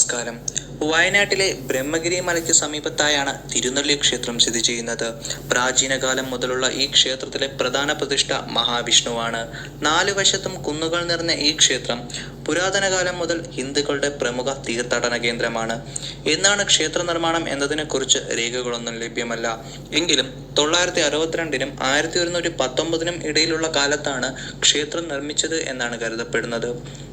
നമസ്കാരം. വയനാട്ടിലെ ബ്രഹ്മഗിരി മലയ്ക്ക് സമീപത്തായാണ് തിരുനെല്ലി ക്ഷേത്രം സ്ഥിതി ചെയ്യുന്നത്. പ്രാചീന കാലം മുതലുള്ള ഈ ക്ഷേത്രത്തിലെ പ്രധാന പ്രതിഷ്ഠ മഹാവിഷ്ണുവാണ്. നാല് വശത്തും കുന്നുകൾ നിറഞ്ഞ ഈ ക്ഷേത്രം പുരാതന കാലം മുതൽ ഹിന്ദുക്കളുടെ പ്രമുഖ തീർത്ഥാടന കേന്ദ്രമാണ്. എന്നാണ് ക്ഷേത്ര നിർമ്മാണം എന്നതിനെക്കുറിച്ച് രേഖകളൊന്നും ലഭ്യമല്ല. എങ്കിലും തൊള്ളായിരത്തി അറുപത്തിരണ്ടിനും ആയിരത്തി ഒരുന്നൂറ്റി പത്തൊമ്പതിനും ഇടയിലുള്ള കാലത്താണ് ക്ഷേത്രം നിർമ്മിച്ചത് എന്നാണ് കരുതപ്പെടുന്നത്.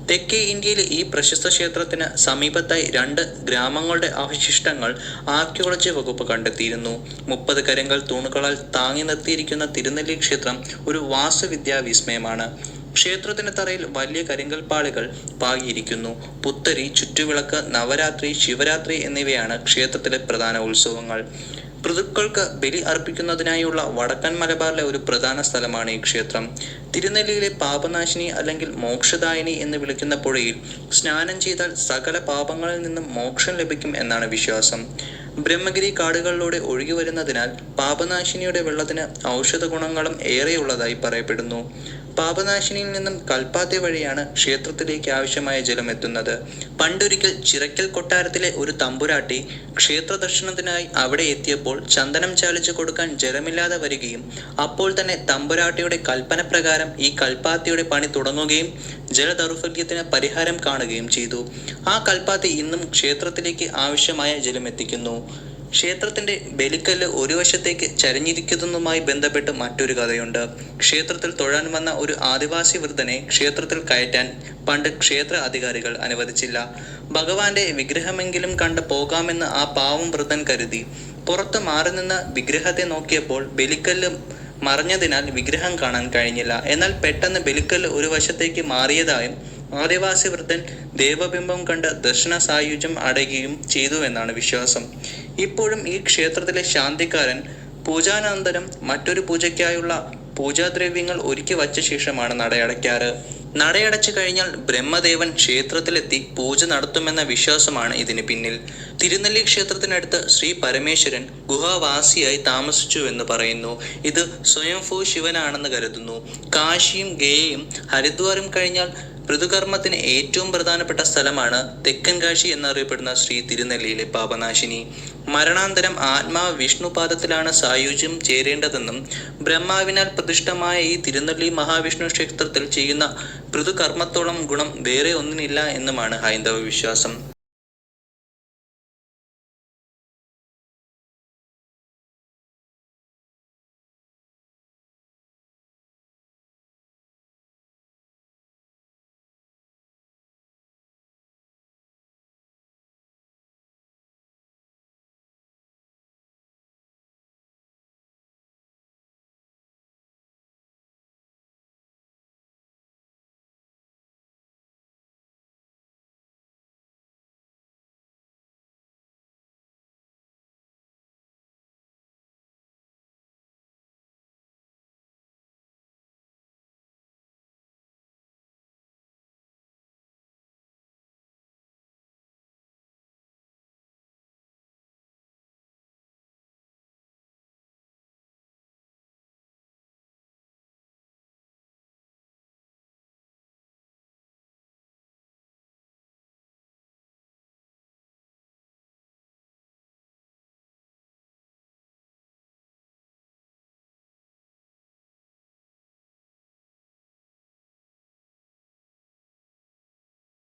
തെക്കേ ഇന്ത്യയിലെ ഈ പ്രശസ്ത ക്ഷേത്രത്തിന് സമീപത്തായി രണ്ട് ഗ്രാമങ്ങളുടെ അവശിഷ്ടങ്ങൾ ആർക്കിയോളജി വകുപ്പ് കണ്ടെത്തിയിരുന്നു. മുപ്പത് കരങ്ങൾ തൂണുകളാൽ താങ്ങി നിർത്തിയിരിക്കുന്ന തിരുനെല്ലി ക്ഷേത്രം ഒരു വാസ്തുവിദ്യാ വിസ്മയമാണ് ക്ഷേത്രത്തിന് തറയിൽ വലിയ കരിങ്കൽ പാളികൾ പാകിയിരിക്കുന്നു. പുത്തരി ചുറ്റുവിളക്ക് നവരാത്രി ശിവരാത്രി എന്നിവയാണ് ക്ഷേത്രത്തിലെ പ്രധാന ഉത്സവങ്ങൾ. പിതൃക്കൾക്ക് ബലി അർപ്പിക്കുന്നതിനായുള്ള വടക്കൻ മലബാറിലെ ഒരു പ്രധാന സ്ഥലമാണ് ഈ ക്ഷേത്രം. തിരുനെല്ലിയിലെ പാപനാശിനി അല്ലെങ്കിൽ മോക്ഷദായിനി എന്ന് വിളിക്കുന്ന പുഴയിൽ സ്നാനം ചെയ്താൽ സകല പാപങ്ങളിൽ നിന്നും മോക്ഷം ലഭിക്കും എന്നാണ് വിശ്വാസം. ബ്രഹ്മഗിരി കാടുകളിലൂടെ ഒഴുകി വരുന്നതിനാൽ പാപനാശിനിയുടെ വെള്ളത്തിന് ഔഷധ ഗുണങ്ങളും ഏറെയുള്ളതായി പറയപ്പെടുന്നു. പാപനാശിനിയിൽ നിന്നും കൽപ്പാത്തി വഴിയാണ് ക്ഷേത്രത്തിലേക്ക് ആവശ്യമായ ജലം എത്തുന്നത്. പണ്ടൊരിക്കൽ ചിറക്കൽ കൊട്ടാരത്തിലെ ഒരു തമ്പുരാട്ടി ക്ഷേത്ര ദർശനത്തിനായി അവിടെ എത്തിയപ്പോൾ ചന്ദനം ചാലിച്ചു കൊടുക്കാൻ ജലമില്ലാതെ വരികയും അപ്പോൾ തന്നെ തമ്പുരാട്ടിയുടെ കൽപ്പന പ്രകാരം ഈ കൽപ്പാത്തിയുടെ പണി തുടങ്ങുകയും ജലദൗർഭല്യത്തിന് പരിഹാരം കാണുകയും ചെയ്തു. ആ കൽപ്പാത്തി ഇന്നും ക്ഷേത്രത്തിലേക്ക് ആവശ്യമായ ജലം എത്തിക്കുന്നു. ക്ഷേത്രത്തിന്റെ ബലിക്കല്ല് ഒരു വശത്തേക്ക് ചരിഞ്ഞിരിക്കുന്നതുമായി ബന്ധപ്പെട്ട് മറ്റൊരു കഥയുണ്ട്. ക്ഷേത്രത്തിൽ തൊഴാൻ വന്ന ഒരു ആദിവാസി വൃദ്ധനെ ക്ഷേത്രത്തിൽ കയറ്റാൻ പണ്ട് ക്ഷേത്ര അധികാരികൾ അനുവദിച്ചില്ല. ഭഗവാന്റെ വിഗ്രഹമെങ്കിലും കണ്ട് പോകാമെന്ന് ആ പാവം വൃദ്ധൻ കരുതി. പുറത്തു മാറി നിന്ന് വിഗ്രഹത്തെ നോക്കിയപ്പോൾ ബലിക്കല്ല് മറഞ്ഞതിനാൽ വിഗ്രഹം കാണാൻ കഴിഞ്ഞില്ല. എന്നാൽ പെട്ടെന്ന് ബലിക്കല്ല് ഒരു വശത്തേക്ക് മാറിയതായും ആദിവാസി വൃദ്ധൻ ദേവബിംബം കണ്ട് ദർശന സായുജ്യം അടയുകയും ചെയ്തു എന്നാണ് വിശ്വാസം. ഇപ്പോഴും ഈ ക്ഷേത്രത്തിലെ ശാന്തിക്കാരൻ പൂജാനന്തരം മറ്റൊരു പൂജയ്ക്കായുള്ള പൂജാദ്രവ്യങ്ങൾ ഒരുക്കി വച്ച ശേഷമാണ് നടയടയ്ക്കാറ്. നടയടച്ചു കഴിഞ്ഞാൽ ബ്രഹ്മദേവൻ ക്ഷേത്രത്തിലെത്തി പൂജ നടത്തുമെന്ന വിശ്വാസമാണ് ഇതിന് പിന്നിൽ. തിരുനെല്ലി ക്ഷേത്രത്തിനടുത്ത് ശ്രീ പരമേശ്വരൻ ഗുഹാവാസിയായി താമസിച്ചു എന്ന് പറയുന്നു. ഇത് സ്വയംഭൂ ശിവനാണെന്ന് കരുതുന്നു. കാശിയും ഗേയും ഹരിദ്വാറും കഴിഞ്ഞാൽ ഋതുകർമ്മത്തിന് ഏറ്റവും പ്രധാനപ്പെട്ട സ്ഥലമാണ് തെക്കൻ കാശി എന്നറിയപ്പെടുന്ന ശ്രീ തിരുനെല്ലിയിലെ പാപനാശിനി. മരണാന്തരം ആത്മാവ് വിഷ്ണുപാദത്തിലാണ് സായുജ്യം ചേരേണ്ടതെന്നും ബ്രഹ്മാവിനാൽ പ്രതിഷ്ഠമായ ഈ തിരുനെല്ലി മഹാവിഷ്ണു ക്ഷേത്രത്തിൽ ചെയ്യുന്ന ഋതുകർമ്മത്തോളം ഗുണം വേറെ ഒന്നിനില്ല എന്നുമാണ് ഹൈന്ദവ വിശ്വാസം